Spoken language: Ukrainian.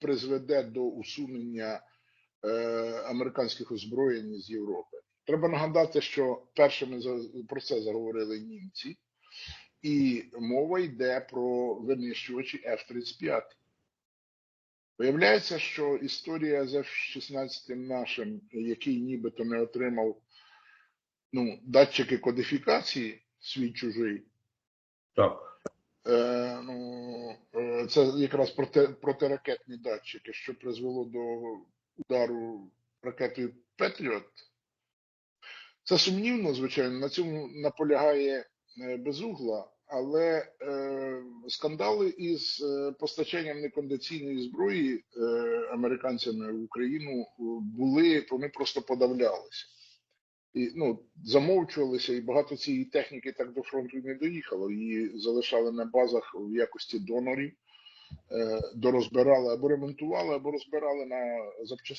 призведе до усунення е, американських озброєнь з Європи. Треба нагадати, що першими про це заговорили німці, і мова йде про винищувачі F-35. Виявляється, що історія з F-16 нашим, який нібито не отримав ну, датчики кодифікації свій чужий, Так. Е, це якраз проти, протиракетні датчики, що призвело до удару ракетою Петріот. Це сумнівно, звичайно, на цьому наполягає е, безугла, але е, скандали із е, постачанням некондиційної зброї е, американцями в Україну е, були, вони просто подавлялися. І ну, замовчувалися, і багато цієї техніки так до фронту не доїхало. Її залишали на базах в якості донорів, дорозбирали або ремонтували, або розбирали на запчастини.